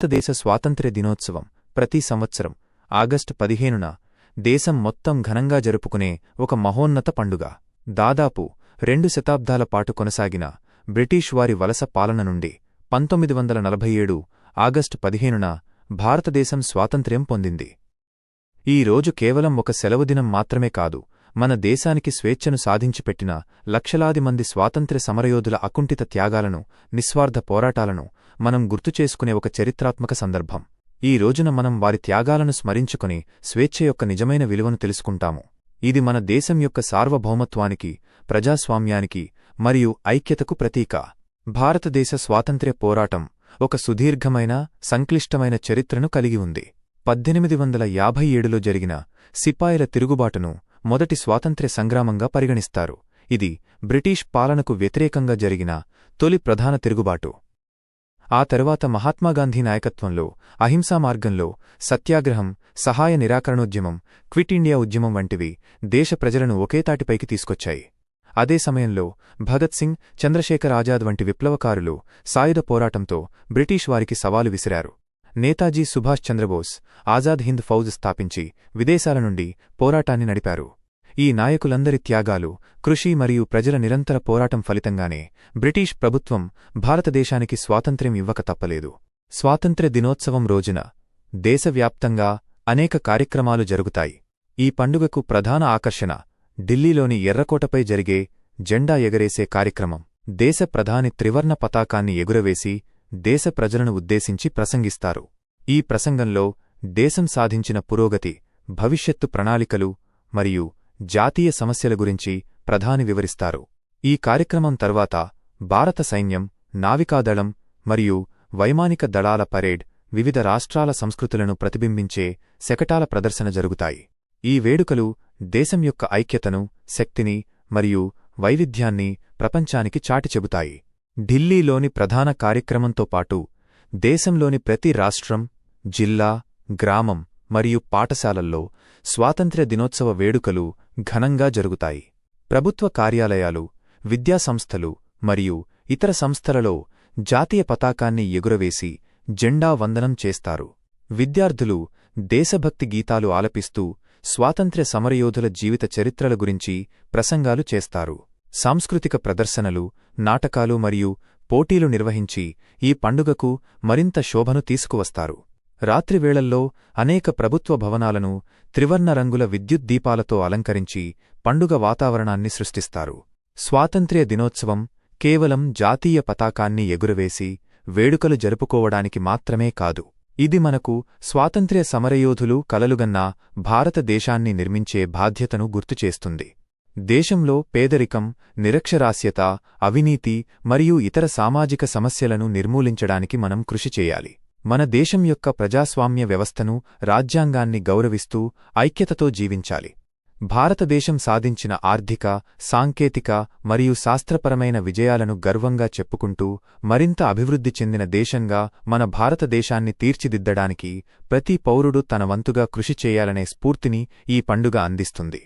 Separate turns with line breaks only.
భారతదేశ స్వాతంత్ర్య దినోత్సవం ప్రతి సంవత్సరం ఆగస్టు పదిహేనున దేశం మొత్తం ఘనంగా జరుపుకునే ఒక మహోన్నత పండుగ. దాదాపు రెండు శతాబ్దాల పాటు కొనసాగిన బ్రిటీష్ వారి వలస పాలన నుండి పంతొమ్మిది వందల నలభై ఏడు ఆగస్టు పదిహేనున భారతదేశం స్వాతంత్ర్యం పొందింది. ఈ రోజు కేవలం ఒక సెలవుదినం మాత్రమే కాదు మన దేశానికి స్వేచ్ఛను సాధించిపెట్టిన లక్షలాది మంది స్వాతంత్ర్య సమరయోధుల అకుంఠిత త్యాగాలను నిస్వార్థ పోరాటాలను మనం గుర్తుచేసుకునే ఒక చరిత్రాత్మక సందర్భం. ఈ రోజున మనం వారి త్యాగాలను స్మరించుకుని స్వేచ్ఛ యొక్క నిజమైన విలువను తెలుసుకుంటాము. ఇది మన దేశం యొక్క సార్వభౌమత్వానికి ప్రజాస్వామ్యానికి మరియు ఐక్యతకు ప్రతీక. భారతదేశ స్వాతంత్ర్య పోరాటం ఒక సుదీర్ఘమైన సంక్లిష్టమైన చరిత్రను కలిగి ఉంది. పద్దెనిమిది వందల యాభై ఏడులో జరిగిన సిపాయిల తిరుగుబాటును మొదటి స్వాతంత్ర్య సంగ్రామంగా పరిగణిస్తారు. ఇది బ్రిటీష్ పాలనకు వ్యతిరేకంగా జరిగిన తొలి ప్రధాన తిరుగుబాటు. ఆ తరువాత మహాత్మాగాంధీ నాయకత్వంలో అహింసా మార్గంలో సత్యాగ్రహం సహాయ నిరాకరణోద్యమం క్విట్ ఇండియా ఉద్యమం వంటివి దేశ ప్రజలను ఒకేతాటిపైకి తీసుకొచ్చాయి. అదే సమయంలో భగత్ సింగ్ చంద్రశేఖర్ ఆజాద్ వంటి విప్లవకారులు సాయుధ పోరాటంతో బ్రిటీష్ వారికి సవాలు విసిరారు. నేతాజీ సుభాష్ చంద్రబోస్ ఆజాద్ హింద్ ఫౌజ్ స్థాపించి విదేశాల నుండి పోరాటాన్ని నడిపారు. ఈ నాయకులందరి త్యాగాలు కృషి మరియు ప్రజల నిరంతర పోరాటం ఫలితంగానే బ్రిటీష్ ప్రభుత్వం భారతదేశానికి స్వాతంత్ర్యం ఇవ్వక తప్పలేదు. స్వాతంత్ర్య దినోత్సవం రోజున దేశవ్యాప్తంగా అనేక కార్యక్రమాలు జరుగుతాయి. ఈ పండుగకు ప్రధాన ఆకర్షణ ఢిల్లీలోని ఎర్రకోటపై జరిగే జెండా ఎగరేసే కార్యక్రమం. దేశ ప్రధాని త్రివర్ణ పతాకాన్ని ఎగురవేసి దేశ ప్రజలను ఉద్దేశించి ప్రసంగిస్తారు. ఈ ప్రసంగంలో దేశం సాధించిన పురోగతి భవిష్యత్తు ప్రణాళికలు మరియు జాతీయ సమస్యల గురించి ప్రధాని వివరిస్తారు. ఈ కార్యక్రమం తర్వాత భారత సైన్యం నావికాదళం మరియు వైమానిక దళాల పరేడ్ వివిధ రాష్ట్రాల సంస్కృతులను ప్రతిబింబించే శకటాల ప్రదర్శన జరుగుతాయి. ఈ వేడుకలు దేశం యొక్క ఐక్యతను శక్తిని మరియు వైవిధ్యాన్ని ప్రపంచానికి చాటి చెబుతాయి. ఢిల్లీలోని ప్రధాన కార్యక్రమంతో పాటు దేశంలోని ప్రతి రాష్ట్రం జిల్లా గ్రామం మరియు పాఠశాలల్లో స్వాతంత్ర్య దినోత్సవ వేడుకలు ఘనంగా జరుగుతాయి. ప్రభుత్వ కార్యాలయాలు విద్యాసంస్థలు మరియు ఇతర సంస్థలలో జాతీయ పతాకాన్ని ఎగురవేసి జెండా వందనం చేస్తారు. విద్యార్థులు దేశభక్తి గీతాలు ఆలపిస్తూ స్వాతంత్ర్య సమరయోధుల జీవిత చరిత్రల గురించి ప్రసంగాలు చేస్తారు. సాంస్కృతిక ప్రదర్శనలు నాటకాలు మరియు పోటీలు నిర్వహించి ఈ పండుగకు మరింత శోభను తీసుకువస్తారు. రాత్రివేళల్లో అనేక ప్రభుత్వ భవనాలను త్రివర్ణ రంగుల విద్యుత్ దీపాలతో అలంకరించి పండుగ వాతావరణాన్ని సృష్టిస్తారు. స్వాతంత్ర్య దినోత్సవం కేవలం జాతీయ పతాకాన్ని ఎగురవేసి వేడుకలు జరుపుకోవడానికి మాత్రమే కాదు. ఇది మనకు స్వాతంత్ర్య సమరయోధులు కలలుగన్న భారతదేశాన్ని నిర్మించే బాధ్యతను గుర్తుచేస్తుంది దేశంలో పేదరికం నిరక్షరాస్యత అవినీతి మరియు ఇతర సామాజిక సమస్యలను నిర్మూలించడానికి మనం కృషి చేయాలి. మన దేశం యొక్క ప్రజాస్వామ్య వ్యవస్థను రాజ్యాంగాన్ని గౌరవిస్తూ ఐక్యతతో జీవించాలి. భారతదేశం సాధించిన ఆర్థిక సాంకేతిక మరియు శాస్త్రపరమైన విజయాలను గర్వంగా చెప్పుకుంటూ మరింత అభివృద్ధి చెందిన దేశంగా మన భారతదేశాన్ని తీర్చిదిద్దడానికి ప్రతి పౌరుడు తన వంతుగా కృషి చేయాలనే స్ఫూర్తిని ఈ పండుగ అందిస్తుంది.